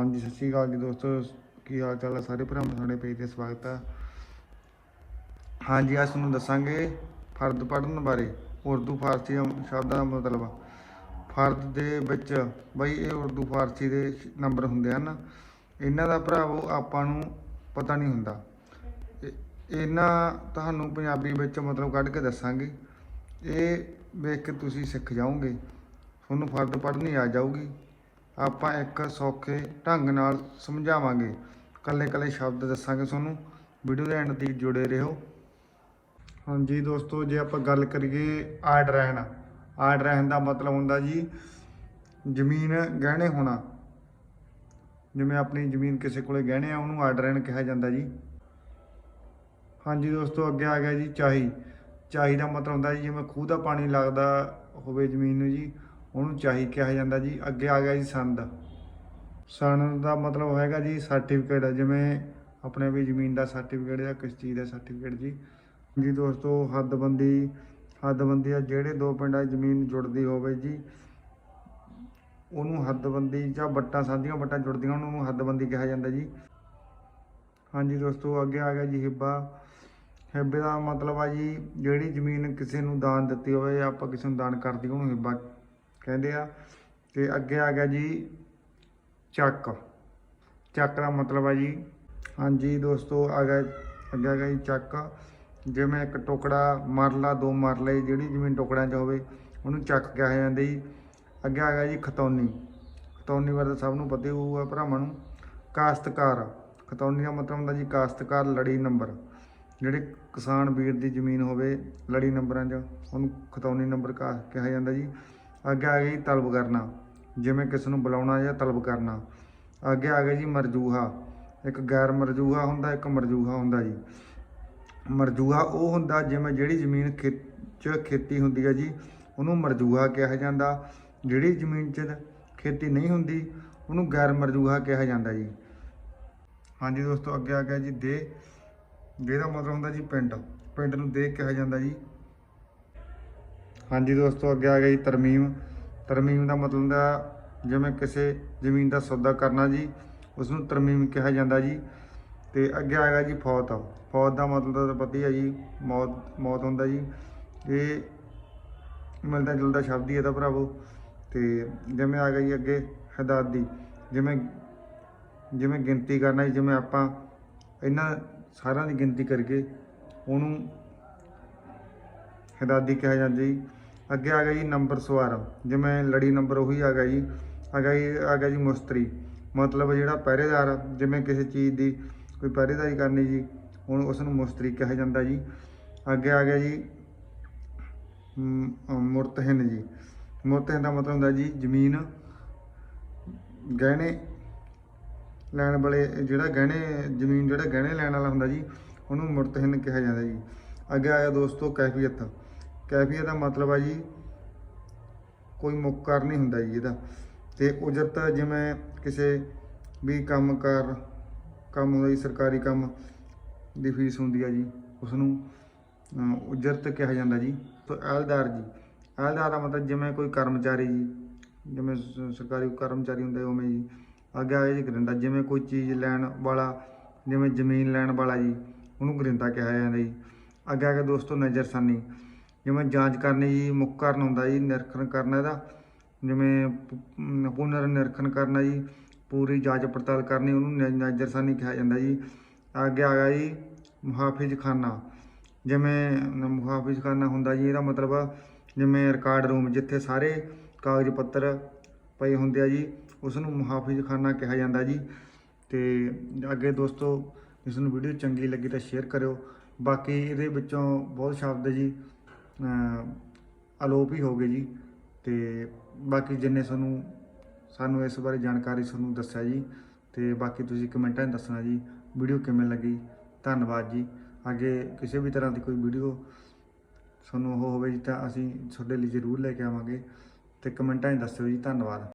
ਹਾਂਜੀ, ਸਤਿ ਸ਼੍ਰੀ ਅਕਾਲ ਜੀ ਦੋਸਤੋ। ਕੀ ਹਾਲ ਚਾਲ ਹੈ ਸਾਰੇ ਭਰਾਵਾਂ? ਸਾਡੇ ਪੇਜ ਤੇ ਸਵਾਗਤ ਹੈ ਹਾਂਜੀ, ਅੱਜ ਤੁਹਾਨੂੰ ਦੱਸਾਂਗੇ ਫਰਦ ਪੜ੍ਹਨ ਬਾਰੇ। ਉਰਦੂ, ਫਾਰਸੀ ਸ਼ਬਦਾਂ ਦਾ ਮਤਲਬ ਫਰਦ ਦੇ ਵਿੱਚ ਬਈ ਇਹ ਉਰਦੂ, ਫਾਰਸੀ ਦੇ ਨੰਬਰ ਹੁੰਦੇ ਹਨ। ਇਹਨਾਂ ਦਾ ਭਰਾਵੋ ਆਪਾਂ ਨੂੰ ਪਤਾ ਨਹੀਂ ਹੁੰਦਾ। ਇਹਨਾਂ ਤੁਹਾਨੂੰ ਪੰਜਾਬੀ ਵਿੱਚ ਮਤਲਬ ਕੱਢ ਕੇ ਦੱਸਾਂਗੇ। ਇਹ ਵੇਖ ਕੇ ਤੁਸੀਂ ਸਿੱਖ ਜਾਓਗੇ। ਤੁਹਾਨੂੰ ਫਰਦ ਪੜ੍ਹਨੀ ਆ ਜਾਊਗੀ। ਆਪਾਂ ਇੱਕ ਸੌਖੇ ਢੰਗ ਨਾਲ ਸਮਝਾਵਾਂਗੇ। ਕੱਲੇ ਕੱਲੇ ਸ਼ਬਦ ਦੱਸਾਂਗੇ ਤੁਹਾਨੂੰ। ਵੀਡੀਓ ਦੇ ਐਂਡ ਤੱਕ ਜੁੜੇ ਰਹੋ। ਹਾਂਜੀ ਦੋਸਤੋ, ਜੇ ਆਪਾਂ ਗੱਲ ਕਰੀਏ ਆਡ ਰਹਿਣ ਆਡ ਰਹਿਣ ਦਾ ਮਤਲਬ ਹੁੰਦਾ ਜੀ ਜ਼ਮੀਨ ਗਹਿਣੇ ਹੋਣਾ। ਜਿਵੇਂ ਆਪਣੀ ਜ਼ਮੀਨ ਕਿਸੇ ਕੋਲੇ ਗਹਿਣੇ ਆ, ਉਹਨੂੰ ਆਡ ਰਹਿਣ ਕਿਹਾ ਜਾਂਦਾ ਜੀ। ਹਾਂਜੀ ਦੋਸਤੋ, ਅੱਗੇ ਆ ਗਿਆ ਜੀ ਚਾਹੀ। ਚਾਹੀ ਦਾ ਮਤਲਬ ਹੁੰਦਾ ਜੀ ਜਿਵੇਂ ਖੂਹ ਦਾ ਪਾਣੀ ਲੱਗਦਾ ਹੋਵੇ ਜ਼ਮੀਨ ਨੂੰ ਜੀ। ਉਹਨੂੰ ਚਾਹੀ ਕਿਹਾ ਜਾਂਦਾ ਜੀ, ਅੱਗੇ ਆ ਗਿਆ ਜੀ ਸੰਦ। ਸੰਦ ਦਾ ਮਤਲਬ ਹੈਗਾ ਜੀ ਸਰਟੀਫਿਕੇਟ ਜਿਵੇਂ ਆਪਣੇ ਵੀ ਜ਼ਮੀਨ ਦਾ ਸਰਟੀਫਿਕੇਟ ਜਾਂ ਕਿਸ ਚੀਜ਼ ਦਾ ਸਰਟੀਫਿਕੇਟ ਜੀ। ਜੀ ਦੋਸਤੋ, ਹੱਦਬੰਦੀ ਹੱਦਬੰਦੀ ਆ, ਜਿਹੜੇ ਦੋ ਪਿੰਡਾਂ ਜ਼ਮੀਨ ਜੁੜਦੀ ਹੋਵੇ ਜੀ, ਉਹਨੂੰ ਹੱਦਬੰਦੀ ਜਾਂ ਵੱਟਾਂ ਸਾਂਝੀਆਂ ਵੱਟਾਂ ਜੁੜਦੀਆਂ, ਉਹਨੂੰ ਹੱਦਬੰਦੀ ਕਿਹਾ ਜਾਂਦਾ ਜੀ। ਹਾਂਜੀ ਦੋਸਤੋ, ਅੱਗੇ ਆ ਗਿਆ ਜੀ ਹਿੱਬਾ। ਹਿੱਬੇ ਦਾ ਮਤਲਬ ਆ ਜੀ, ਜਿਹੜੀ ਜ਼ਮੀਨ ਕਿਸੇ ਨੂੰ ਦਾਨ ਦਿੱਤੀ ਹੋਵੇ ਜਾਂ ਆਪਾਂ ਕਿਸੇ ਨੂੰ ਦਾਨ ਕਰਦੀ ਉਹਨੂੰ ਹਿੱਬਾ ਕਹਿੰਦੇ ਆ, ਤੇ ਅੱਗੇ ਆ ਗਿਆ ਜੀ ਚੱਕ। ਚੱਕ ਦਾ ਮਤਲਬ ਆ ਜੀ, ਹਾਂਜੀ ਦੋਸਤੋ, ਆ ਗਿਆ, ਅੱਗੇ ਆ ਗਿਆ ਜੀ ਚੱਕ। ਜਿਵੇਂ ਇੱਕ ਟੁਕੜਾ ਮਰਲਾ ਦੋ ਮਰਲੇ ਜਿਹੜੀ ਜ਼ਮੀਨ ਟੁਕੜਿਆਂ 'ਚ ਹੋਵੇ, ਉਹਨੂੰ ਚੱਕ ਕਿਹਾ ਜਾਂਦਾ ਜੀ। ਅੱਗੇ ਆ ਗਿਆ ਜੀ ਖਤੌਨੀ। ਖਤੌਨੀ ਬਾਰੇ ਤਾਂ ਸਭ ਨੂੰ ਪਤਾ ਹੀ ਹੋਊਗਾ ਭਰਾਵਾਂ ਨੂੰ। ਕਾਸ਼ਤਕਾਰ। ਖਤੌਨੀ ਦਾ ਮਤਲਬ ਹੁੰਦਾ ਜੀ ਕਾਸ਼ਤਕਾਰ, ਲੜੀ ਨੰਬਰ। ਜਿਹੜੇ ਕਿਸਾਨ ਵੀਰ ਦੀ ਜ਼ਮੀਨ ਹੋਵੇ, ਲੜੀ ਨੰਬਰਾਂ 'ਚ, ਉਹਨੂੰ ਖਤੌਨੀ ਨੰਬਰ ਕਹਾ ਕਿਹਾ ਜਾਂਦਾ ਜੀ। ਅੱਗੇ ਆ ਗਿਆ ਜੀ ਤਲਬ ਕਰਨਾ, ਜਿਵੇਂ ਕਿਸ ਨੂੰ ਬੁਲਾਉਣਾ ਜਾਂ ਤਲਬ ਕਰਨਾ। ਅੱਗੇ ਆ ਗਿਆ ਜੀ ਮਰਜੂਹਾ, ਇੱਕ ਗੈਰ ਮਰਜੂਹਾ ਹੁੰਦਾ, ਇੱਕ ਮਰਜੂਹਾ ਹੁੰਦਾ ਜੀ। ਮਰਜੂਹਾ ਉਹ ਹੁੰਦਾ ਜਿਵੇਂ ਜਿਹੜੀ ਜ਼ਮੀਨ ਖੇ 'ਚ ਖੇਤੀ ਹੁੰਦੀ ਹੈ ਜੀ, ਉਹਨੂੰ ਮਰਜੂਹਾ ਕਿਹਾ ਜਾਂਦਾ। ਜਿਹੜੀ ਜ਼ਮੀਨ 'ਚ ਖੇਤੀ ਨਹੀਂ ਹੁੰਦੀ, ਉਹਨੂੰ ਗੈਰ ਮਰਜੂਹਾ ਕਿਹਾ ਜਾਂਦਾ ਜੀ। ਹਾਂਜੀ ਦੋਸਤੋ, ਅੱਗੇ ਆ ਗਿਆ ਜੀ ਦੇ ਦੇ ਦਾ ਮਤਲਬ ਹੁੰਦਾ ਜੀ ਪਿੰਡ। ਪਿੰਡ ਨੂੰ ਦੇ ਕਿਹਾ ਜਾਂਦਾ ਜੀ। ਹਾਂਜੀ ਦੋਸਤੋ, ਅੱਗੇ ਆ ਗਿਆ ਜੀ ਤਰਮੀਮ। ਤਰਮੀਮ ਦਾ ਮਤਲਬ ਹੁੰਦਾ ਜਿਵੇਂ ਕਿਸੇ ਜ਼ਮੀਨ ਦਾ ਸੌਦਾ ਕਰਨਾ ਜੀ ਉਸ ਨੂੰ ਤਰਮੀਮ ਕਿਹਾ ਜਾਂਦਾ ਜੀ। ਤੇ ਅੱਗੇ ਆ ਗਿਆ ਜੀ ਫੌਤ। ਫੌਤ ਦਾ ਮਤਲਬ ਤਾਂ ਪਤਾ ਹੀ ਹੈ ਜੀ, ਮੌਤ ਮੌਤ ਹੁੰਦਾ ਜੀ। ਇਹ ਮਿਲਦਾ ਜੁਲਦਾ ਸ਼ਬਦ ਹੀ ਇਹਦਾ ਭਰਾਵੋ। ਤੇ ਜਿਵੇਂ ਆ ਗਿਆ ਜੀ ਅੱਗੇ ਹਦਾਦੀ ਜਿਵੇਂ ਜਿਵੇਂ ਗਿਣਤੀ ਕਰਨਾ ਜੀ, ਜਿਵੇਂ ਆਪਾਂ ਇਹਨਾਂ ਸਾਰਿਆਂ ਦੀ ਗਿਣਤੀ ਕਰਕੇ ਉਹਨੂੰ ਹਦਾਦੀ ਕਿਹਾ ਜਾਂਦਾ ਜੀ। ਅੱਗੇ ਆ ਗਿਆ ਜੀ ਨੰਬਰ ਸਵਾਰ। ਜਿਵੇਂ ਲੜੀ ਨੰਬਰ ਉਹੀ ਆ ਗਿਆ ਜੀ। ਆ ਗਿਆ ਜੀ ਆ ਗਿਆ ਜੀ ਮੁਸਤਰੀ। ਮਤਲਬ ਜਿਹੜਾ ਪਹਿਰੇਦਾਰ ਜਿਵੇਂ ਕਿਸੇ ਚੀਜ਼ ਦੀ ਕੋਈ ਪਹਿਰੇਦਾਰੀ ਕਰਨੀ ਜੀ ਹੁਣ ਉਸ ਨੂੰ ਮੁਸਤਰੀ ਕਿਹਾ ਜਾਂਦਾ ਜੀ। ਅੱਗੇ ਆ ਗਿਆ ਜੀ ਮ- ਅ, ਮੁਰਤਹਿਨ ਜੀ। ਮੁਰਤਹਿਨ ਦਾ ਮਤਲਬ ਹੁੰਦਾ ਜੀ ਜ਼ਮੀਨ ਗਹਿਣੇ ਲੈਣ ਵਾਲੇ ਜਿਹੜਾ ਗਹਿਣੇ ਜ਼ਮੀਨ ਜਿਹੜਾ ਗਹਿਣੇ ਲੈਣ ਵਾਲਾ ਹੁੰਦਾ ਜੀ ਉਹਨੂੰ ਮੁਰਤਹਿਨ ਕਿਹਾ ਜਾਂਦਾ ਜੀ। ਅੱਗੇ ਆਇਆ ਦੋਸਤੋ ਕੈਫੀਅਤ। ਕੈਫੀਅਤ ਦਾ ਮਤਲਬ ਆ ਜੀ, ਕੋਈ ਮੁੱਕਰ ਨਹੀਂ ਹੁੰਦਾ ਜੀ ਇਹਦਾ। ਤੇ ਉਜਰਤ ਜਿਵੇਂ ਕਿਸੇ ਵੀ ਕੰਮ ਕਾਰ, ਕੰਮ ਹੁੰਦਾ ਜੀ, ਸਰਕਾਰੀ ਕੰਮ ਦੀ ਫੀਸ ਹੁੰਦੀ ਆ ਜੀ ਉਸ ਨੂੰ ਉਜਰਤ ਕਿਹਾ ਜਾਂਦਾ ਜੀ, ਤੇ ਅਹਿਲਦਾਰ ਜੀ। ਅਹਿਲਦਾਰ ਦਾ ਮਤਲਬ ਜਿਵੇਂ ਕੋਈ ਕਰਮਚਾਰੀ ਜੀ, ਜਿਵੇਂ ਸਰਕਾਰੀ ਕਰਮਚਾਰੀ ਹੁੰਦੇ ਉਵੇਂ ਜੀ, ਅੱਗੇ ਆ ਗਿਆ ਜੀ ਗਰਿੰਦਾ, ਜਿਵੇਂ ਕੋਈ ਚੀਜ਼ ਲੈਣ ਵਾਲਾ, ਜਿਵੇਂ ਜ਼ਮੀਨ ਲੈਣ ਵਾਲਾ ਜੀ, ਉਹਨੂੰ ਗਰਿੰਦਾ ਕਿਹਾ ਜਾਂਦਾ ਜੀ। ਅੱਗੇ ਆ ਗਿਆ ਦੋਸਤੋ ਨਜ਼ਰਸਾਨੀ। ਜਿਵੇਂ ਜਾਂਚ ਕਰਨੀ ਜੀ, ਮੁੱਖ ਕਾਰਨ ਹੁੰਦਾ ਜੀ, ਨਿਰੀਖਣ ਕਰਨਾ ਇਹਦਾ। ਜਿਵੇਂ ਪੁਨਰ ਨਿਰੀਖਣ ਕਰਨਾ ਜੀ, ਪੂਰੀ ਜਾਂਚ ਪੜਤਾਲ ਕਰਨੀ, ਉਹਨੂੰ ਨ- ਨਜ਼ਰਸਾਨੀ ਕਿਹਾ ਜਾਂਦਾ ਜੀ। ਅੱਗੇ ਆ ਗਿਆ ਜੀ, ਮੁਹਾਫਿਜ਼ਖਾਨਾ। ਜਿਵੇਂ ਮੁਹਾਫਿਜ਼ਖਾਨਾ ਹੁੰਦਾ ਜੀ, ਇਹਦਾ ਮਤਲਬ ਜਿਵੇਂ ਰਿਕਾਰਡ ਰੂਮ ਜਿੱਥੇ ਸਾਰੇ ਕਾਗਜ਼ ਪੱਤਰ ਪਏ ਹੁੰਦੇ ਆ ਜੀ ਉਸ ਨੂੰ ਮੁਹਾਫਿਜ਼ ਕਿਹਾ ਜਾਂਦਾ ਜੀ। ਤੇ ਅੱਗੇ ਦੋਸਤੋ, ਇਸ ਨੂੰ ਵੀਡੀਓ ਚੰਗੀ ਲੱਗੀ ਤਾਂ ਸ਼ੇਅਰ ਕਰਿਓ। ਬਾਕੀ ਇਹਦੇ ਵਿੱਚੋਂ ਬਹੁਤ ਸ਼ਬਦ ਜੀ ਅਲੋਪ ਹੀ ਹੋ ਗਏ ਜੀ। ਤੇ ਬਾਕੀ ਜਿੰਨੇ ਤੁਹਾਨੂੰ, ਸਾਨੂੰ ਇਸ ਬਾਰੇ ਜਾਣਕਾਰੀ ਤੁਹਾਨੂੰ ਦੱਸਿਆ ਜੀ, ਤੇ ਬਾਕੀ ਤੁਸੀਂ ਕਮੈਂਟਾਂ 'ਚ ਦੱਸਣਾ ਜੀ, ਵੀਡੀਓ ਕਿਵੇਂ ਲੱਗੀ? ਧੰਨਵਾਦ ਜੀ। ਅੱਗੇ ਕਿਸੇ ਵੀ ਤਰ੍ਹਾਂ ਦੀ ਕੋਈ ਵੀਡੀਓ ਤੁਹਾਨੂੰ ਉਹ ਹੋਵੇ ਜੀ ਤਾਂ ਅਸੀਂ ਤੁਹਾਡੇ ਲਈ ਜ਼ਰੂਰ ਲੈ ਕੇ ਆਵਾਂਗੇ, ਤੇ ਕਮੈਂਟਾਂ 'ਚ ਦੱਸਿਓ ਜੀ। ਧੰਨਵਾਦ।